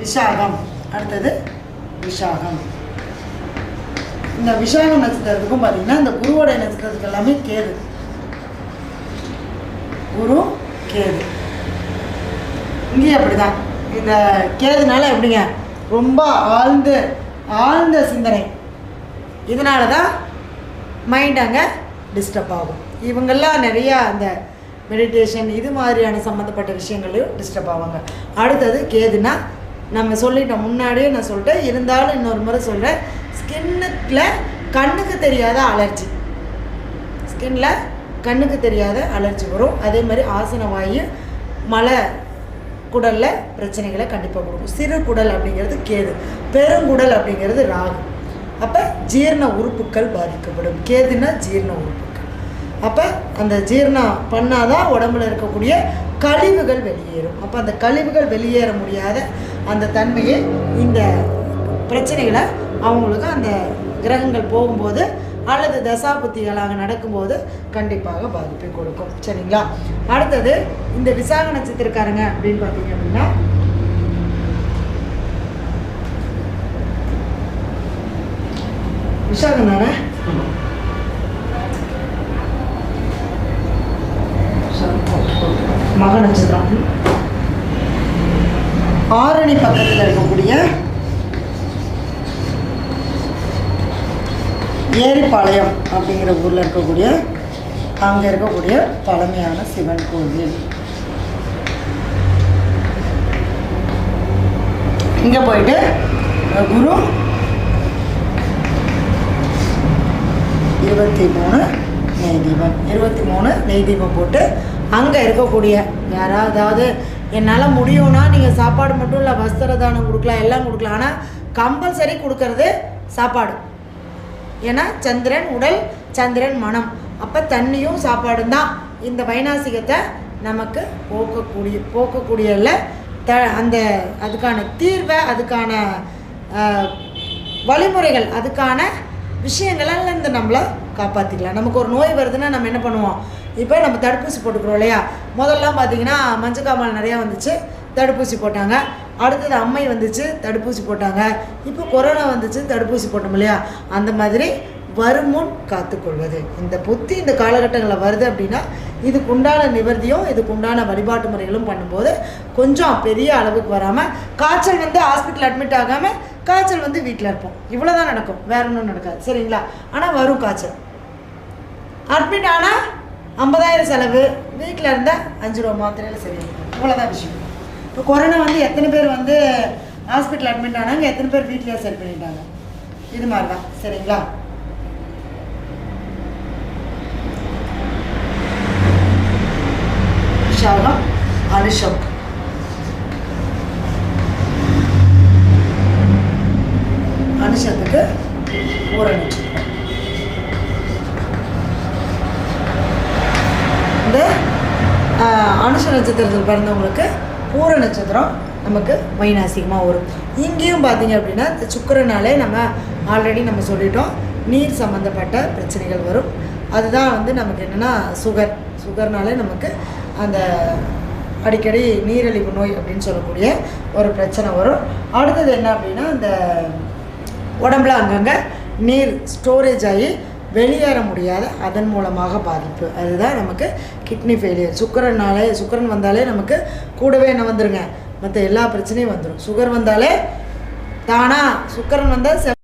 விஷாகம். அடுத்தது விஷாகம். இந்த விஷாகம் நட்சத்திரத்துக்கும் பார்த்தீங்கன்னா இந்த குருவோடைய நட்சத்திரத்துக்கு எல்லாமே கேது. குரு கேது. இங்கேயும் அப்படிதான். இந்த கேதுனால எப்படிங்க? ரொம்ப ஆழ்ந்து ஆழ்ந்த சிந்தனை. இதனால தான் மைண்ட் அங்கே டிஸ்டர்ப் ஆகும். இவங்கெல்லாம் நிறையா அந்த மெடிடேஷன் இது மாதிரியான சம்மந்தப்பட்ட விஷயங்களையும் டிஸ்டர்ப் ஆவாங்க. அடுத்தது கேதுனா நம்ம சொல்லிட்டோம் முன்னாடியே நான் சொல்லிட்டேன். இருந்தாலும் இன்னொரு முறை சொல்கிறேன் ஸ்கின்னுக்குல கண்ணுக்கு தெரியாத அலர்ஜி. ஸ்கின்ல கண்ணுக்கு தெரியாத அலர்ஜி வரும். அதே மாதிரி ஆசன வாயு மலை குடலில் பிரச்சனைகளை கண்டிப்பாக கொடுக்கும். சிறு குடல் அப்படிங்கிறது கேது பெருங்குடல் அப்படிங்கிறது ராகு. அப்போ ஜீரண உறுப்புகள் பாதிக்கப்படும். கேதுன்னா ஜீரண உறுப்பு. அப்போ அந்த ஜீரணம் பண்ணாதான் உடம்புல இருக்கக்கூடிய கழிவுகள் வெளியேறும். அப்போ அந்த கழிவுகள் வெளியேற முடியாத அந்த தன்மையை இந்த பிரச்சனைகளை அவங்களுக்கு அந்த கிரகங்கள் போகும்போது அல்லது தசாபுத்திகளாக நடக்கும்போது கண்டிப்பாக பாதிப்பை கொடுக்கும். சரிங்களா? அடுத்தது இந்த விசாக நட்சத்திரக்காரங்க அப்படின்னு பார்த்தீங்க அப்படின்னா விசாகம் தானே நட்சத்திரம் ஆரணி பக்கத்தில் இருக்கக்கூடிய ஏரிப்பாளையம் அப்படிங்கிற ஊரில் இருக்கக்கூடிய அங்கே இருக்கக்கூடிய பழமையான சிவன் கோவில். இங்கே போயிட்டு குரு இருபத்தி மூணு நெய் தீபம். இருபத்தி மூணு நெய் தீபம் போட்டு அங்கே இருக்கக்கூடிய யாராவது என்னால் முடியும்னா நீங்கள் சாப்பாடு மட்டும் இல்லை வஸ்திர தானம் கொடுக்கலாம் எல்லாம் கொடுக்கலாம். ஆனால் கம்பல்சரி கொடுக்கறது சாப்பாடு. ஏன்னா சந்திரன் உடல் சந்திரன் மனம். அப்போ தண்ணியும் சாப்பாடும் தான். இந்த வைநாசிகத்தை நமக்கு போக்கக்கூடிய போக்கக்கூடியல த அந்த அதுக்கான தீர்வை அதுக்கான வழிமுறைகள் அதுக்கான விஷயங்களால் இருந்து நம்மளை காப்பாற்றிக்கலாம் நமக்கு ஒரு நோய் வருதுன்னா நம்ம என்ன பண்ணுவோம்? இப்போ நம்ம தடுப்பூசி போட்டுக்கிறோம் இல்லையா? முதல்லாம் பார்த்தீங்கன்னா மஞ்சக்காமல் நிறையா வந்துச்சு தடுப்பூசி போட்டாங்க. அடுத்தது அம்மை வந்துச்சு தடுப்பூசி போட்டாங்க. இப்போ கொரோனா வந்துச்சு தடுப்பூசி போட்டோம் இல்லையா? அந்த மாதிரி வருமுன் காத்துக்கொள்வது. இந்த புத்தி இந்த காலகட்டங்களில் வருது அப்படின்னா இதுக்கு உண்டான நிவர்த்தியும் இதுக்குண்டான வழிபாட்டு முறைகளும் பண்ணும்போது கொஞ்சம் பெரிய அளவுக்கு வராமல் காய்ச்சல் வந்து ஹாஸ்பிட்டல் அட்மிட் ஆகாமல் காய்ச்சல் வந்து வீட்டில் இருப்போம். இவ்வளோ தான் நடக்கும். வேற ஒன்றும் நடக்காது. சரிங்களா? ஆனால் வரும் காய்ச்சல். அட்மிட் ஆனால் ஐம்பதாயிரம் செலவு. வீட்டில் இருந்தால் அஞ்சு ரூபா மாத்திரையில் சரி இவ்வளோதான் விஷயம். இப்போ கொரோனா வந்து எத்தனை பேர் வந்து ஹாஸ்பிட்டல் அட்மிட் ஆனாங்க? எத்தனை பேர் வீட்டிலேயே சரி பண்ணிட்டாங்க? இது மாதிரி தான் சரிங்களா ஷாகம் அனுஷம். அனுஷத்துக்கு ஊறணும் இந்த அனுஷ நட்சத்திரத்தில் பிறந்தவங்களுக்கு பூர நட்சத்திரம் நமக்கு வைநாசிகமாக வரும் இங்கேயும் பார்த்தீங்க அப்படின்னா இந்த சுக்கிரனாலே நம்ம ஆல்ரெடி நம்ம சொல்லிட்டோம் நீர் சம்மந்தப்பட்ட பிரச்சனைகள் வரும். அதுதான் வந்து நமக்கு என்னென்னா சுகர். சுகர்னாலே நமக்கு அந்த அடிக்கடி நீரிழிவு நோய் அப்படின்னு சொல்லக்கூடிய ஒரு பிரச்சனை வரும். அடுத்தது என்ன அப்படின்னா இந்த உடம்புல அங்கங்கே நீர் ஸ்டோரேஜ் ஆகி வெளியேற முடியாத அதன் மூலமாக பாதிப்பு. அதுதான் நமக்கு கிட்னி ஃபெயிலியர் சுக்கரனாலே சுக்கரன் வந்தாலே நமக்கு கூடவே என்ன வந்துருங்க? மற்ற எல்லா பிரச்சனையும் வந்துடும் சுகர் வந்தாலே தானா? சுக்கரன் வந்தால்